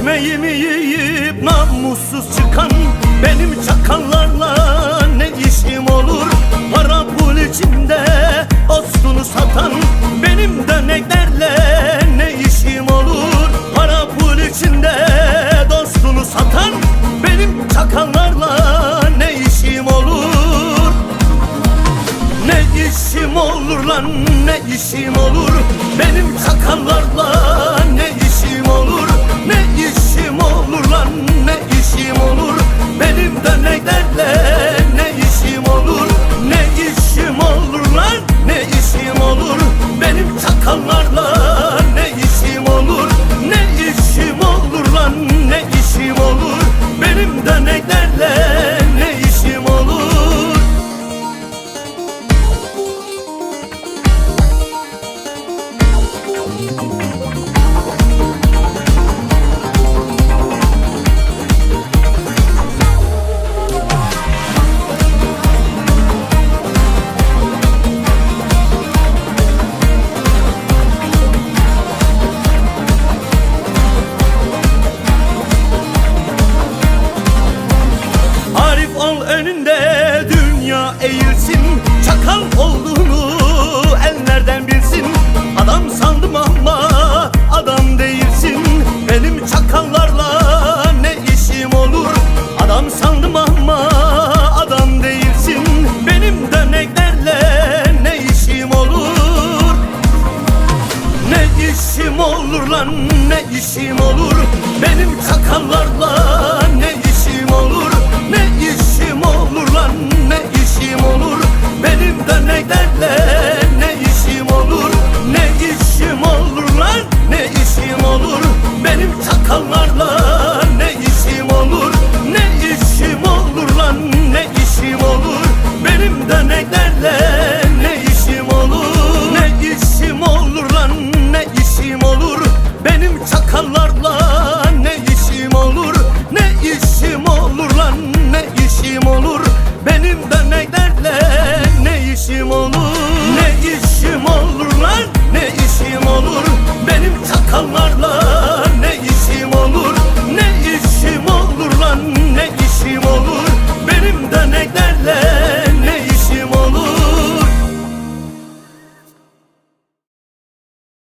Ekmeğimi yiyip namussuz çıkan Benim çakallarla ne işim olur? Para pul içinde dostunu satan Benim döneklerle ne işim olur? Para pul içinde dostunu satan Benim çakallarla ne işim olur? Ne işim olur lan ne işim olur? Benim çakallarla ne işim olur önünde dünya eğilsin. Çakal olduğunu ellerden bilsin. Adam sandım ama adam değilsin. Benim çakallarla ne işim olur? Adam sandım ama adam değilsin. Benim döneklerle ne işim olur? Ne işim olur lan? Ne işim olur? Benim çakallarla ne işim çakallarla